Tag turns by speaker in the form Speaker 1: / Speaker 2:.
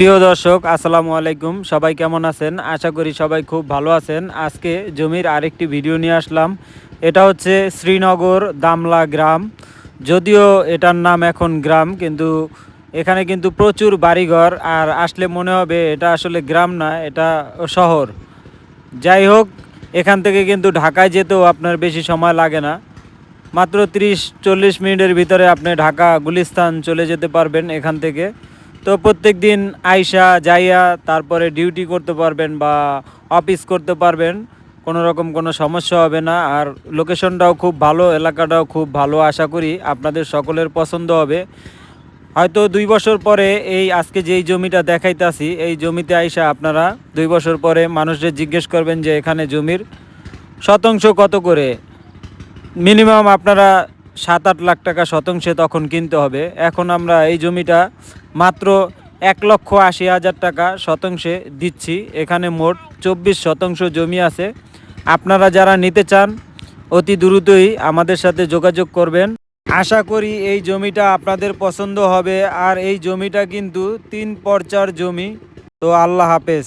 Speaker 1: প্রিয় দর্শক, আসসালামু আলাইকুম। সবাই কেমন আছেন? আশা করি সবাই খুব ভালো আছেন। আজকে জমির আরেকটি ভিডিও নিয়ে আসলাম। এটা হচ্ছে শ্রীনগর দামলা গ্রাম। যদিও এটার নাম এখন গ্রাম, কিন্তু এখানে কিন্তু প্রচুর বাড়িঘর, আর আসলে মনে হবে এটা আসলে গ্রাম না, এটা শহর। যাই হোক, এখান থেকে কিন্তু ঢাকায় যেতেও আপনার বেশি সময় লাগে না। মাত্র তিরিশ, চল্লিশ মিনিটের ভিতরে আপনি ঢাকা গুলিস্তান চলে যেতে পারবেন এখান থেকে। তো প্রত্যেক দিন আইসা যাইয়া তারপরে ডিউটি করতে পারবেন বা অফিস করতে পারবেন, কোনো রকম কোনো সমস্যা হবে না। আর লোকেশনটাও খুব ভালো, এলাকাটাও খুব ভালো, আশা করি আপনাদের সকলের পছন্দ হবে। হয়তো দুই বছর পরে এই আজকে যেই জমিটা দেখাইতাছি, এই জমিতে আইসা আপনারা দুই বছর পরে মানুষদের জিজ্ঞেস করবেন যে এখানে জমির শতাংশ কত করে? মিনিমাম আপনারা সাত আট লাখ টাকা শতাংশে তখন কিনতে হবে। এখন আমরা এই জমিটা মাত্র এক লক্ষ আশি হাজার টাকা শতাংশে দিচ্ছি। এখানে মোট চব্বিশ শতাংশ জমি আছে। আপনারা যারা নিতে চান, অতি দ্রুতই আমাদের সাথে যোগাযোগ করবেন। আশা করি এই জমিটা আপনাদের পছন্দ হবে। আর এই জমিটা কিন্তু তিন পর্চার জমি। তো আল্লাহ হাফেজ।